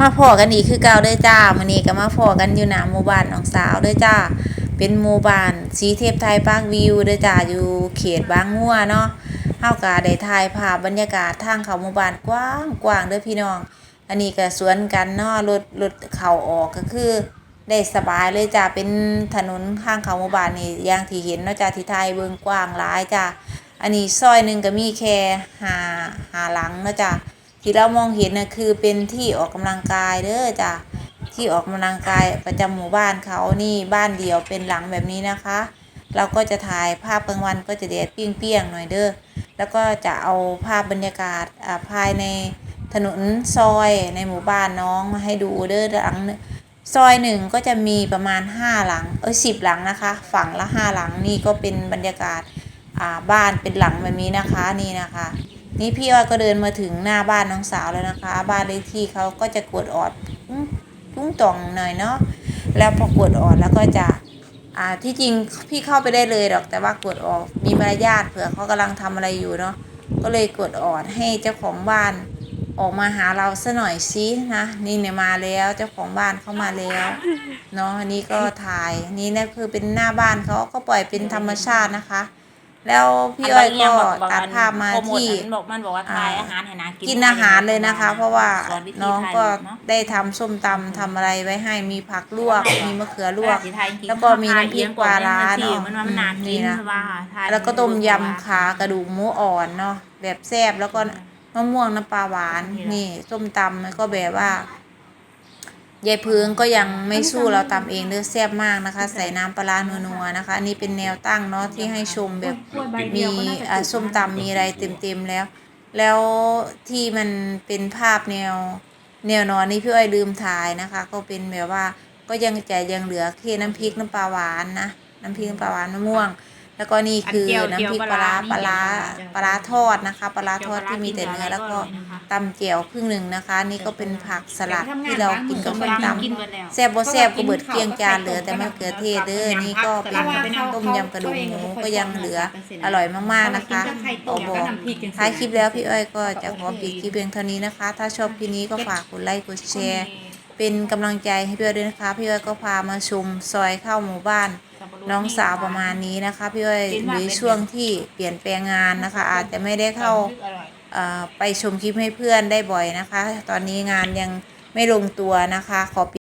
มาพอกันอีกคือเก่าเด้อจ้ามื้อนี้ก็มาพอกันอยู่หน้าหมู่บ้านน้องสาวเด้อจ้า เป็นหมู่บ้านสีเทพไทยปาร์ควิวเด้อจ้าอยู่เขตบางงัวเนาะเฮาก็ได้ถ่ายภาพบรรยากาศทางเข้าหมู่บ้านกว้างกว้างเด้อพี่น้อง อันนี้ก็สวนกันเนาะรถรถเข้าออกก็คือได้สบายเลยจ้าเป็นถนนข้างเขาหมู่บ้านนี่อย่างที่เห็นเนาะจ้าที่ไทยเบิงกว้างหลายจ้าอันนี้ซอยหนึ่งก็มีแค่หาหาหลังเนาะจ้า ที่เรามองเห็นน่ะคือเป็นที่ออกกำลังกายเด้อจ้าที่ออกกำลังกายประจำหมู่บ้านเขานี่บ้านเดี่ยวเป็นหลังแบบนี้นะคะ เราก็จะถ่ายภาพกลางวันก็จะแดดเปรี้ยงๆหน่อยเด้อแล้วก็จะเอาภาพบรรยากาศอ่าภายในถนนซอยในหมู่บ้านน้องมาให้ดูเด้อหลังซอยหนึ่งก็จะมีประมาณห้าหลังเอ้ยสิบหลังนะคะ ฝั่งละห้าหลังนี่ก็เป็นบรรยากาศอ่าบ้านเป็นหลังแบบนี้นะคะนี่นะคะ นี่พี่อ้อยก็เดินมาถึงหน้าบ้านน้องสาวแล้วนะคะ บ้านเลขที่เขาก็จะกดออดตุ้งตุ้งต่องหน่อยเนาะแล้วพอกดออดแล้วก็จะอ่าที่จริงพี่เข้าไปได้เลยหรอกแต่ว่ากดออกมีมารยาทเผื่อเขากำลังทำอะไรอยู่เนาะก็เลยกดออดให้เจ้าของบ้านออกมาหาเราซะหน่อยสินะนี่เนี่ยมาแล้วเจ้าของบ้านเข้ามาแล้วเนาะอันนี้ก็ถ่ายนี่นะคือเป็นหน้าบ้านเขาก็ปล่อยเป็นธรรมชาตินะคะ แล้วพี่อ้อยก็ตัดภาพมาที่มันบอกมันบอกว่าทายอาหารให้นางกินกินอาหารเลยนะคะ เพราะว่าสวิธีน้องถ่ายก็รูปเนาะได้ทำส้มตำทำอะไรไว้ให้มีผักลวก มีมะเขือลวกสิถ่ายจริงๆแล้วก็มีน้ำพริกปลาร้าถ่ยเนาะมันว่ามันนานอืมกินนี่นะว่าถ่ายแล้วก็ต้มยำขากระดูกหมูอ่อนเนาะแบบแซ่บแล้วก็มะม่วงน้ำปลาหวานนี่ส้มตำมันก็แบบว่า ยายเพึงก็ยังไม่สู้เราตำเองเด้อแซ่บมากนะคะ ใส่น้ำปลาร้านัวๆนะคะ อันนี้เป็นแนวตั้งเนาะที่ให้ชมแบบมีอ่าส้มตำมีอะไรเต็มๆแล้ว แล้วที่มันเป็นภาพแนวแนวนอนนี่พี่อ้อยลืมถ่ายนะคะ ก็เป็นแบบว่าก็ยังจะยังเหลือแค่น้ำพริกน้ำปลาหวานนะน้ำพริกน้ำปลาหวานมะม่วง แล้วก็นี่คือน้ำพริกปลาร้าปลาร้าปลาร้าทอดนะคะปลาร้าทอดที่มีแต่เนื้อแล้วก็ตำเจียวครึ่งหนึ่งนะคะ นี่ก็เป็นผักสลัดที่เรากินกับส้มตำแซ่บบ่แซ่บก็เบิดเกลี้ยงจานเหลือแต่มะเขือเทศเด้อนี่ก็เป็นต้มยำกระดูกหมูก็ยังเหลืออร่อยมากๆนะคะโอ้บอกท้ายคลิปแล้วพี่อ้อยก็จะขอปิดคลิปเพียงเท่านี้นะคะ ถ้าชอบคลิปนี้ก็ฝากกดไลค์กดแชร์ เป็นกำลังใจให้พี่อ้อยด้วยนะคะ พี่อ้อยก็พามาชมซอยเข้าหมู่บ้าน น้องสาวประมาณนี้นะคะ พี่อ้อยหรือช่วงที่เปลี่ยนแปลงงานนะคะ อาจจะไม่ได้เข้าเอ่อไปชมคลิปให้เพื่อนได้บ่อยนะคะ ตอนนี้งานยังไม่ลงตัวนะคะขอ